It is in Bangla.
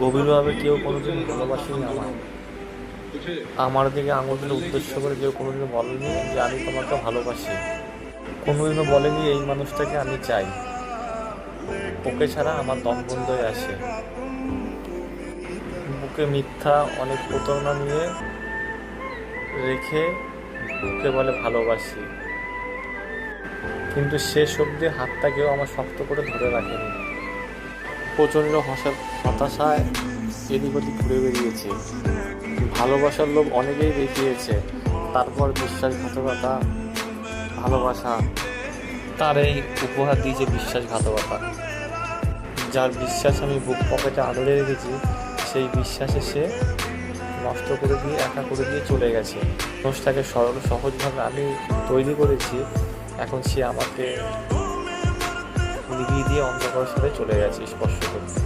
গভীরভাবে কেউ কোনোদিন ভালোবাসেনি আমায়। আমার দিকে আঙুল তুলে উদ্দেশ্য করে কেউ কোনোদিনও বলেনি যে আমি তোমাকে ভালোবাসি। কোনোদিনও বলেনি এই মানুষটাকে আমি চাই। ওকে ছাড়া আমার দম বন্ধ হয়ে আসে বুকে মিথ্যা, অনেক প্রতারণা নিয়ে রেখে বুকে বলে ভালোবাসি। কিন্তু শেষ অবধি হাতটা কেউ আমার শক্ত করে ধরে রাখেনি। প্রচণ্ড হসা হতাশায় এদিক ওদিক ঘুরে বেরিয়েছে। ভালোবাসার লোভ অনেকেই দেখিয়েছে। তারপর বিশ্বাসঘাতকতা, ভালোবাসা, তার এই উপহার দিয়েছে বিশ্বাসঘাতকতা। যার বিশ্বাস আমি বুক পকেটে আদরে রেখেছি, সেই বিশ্বাসে সে নষ্ট করে দিয়ে, একা করে দিয়ে চলে গেছে। মানুষটাকে সরল, সহজভাবে আমি তৈরি করেছি। এখন সে আমাকে নিভিয়ে দিয়ে অন্ধকার সাথে চলে গেছে স্পর্শ করতে।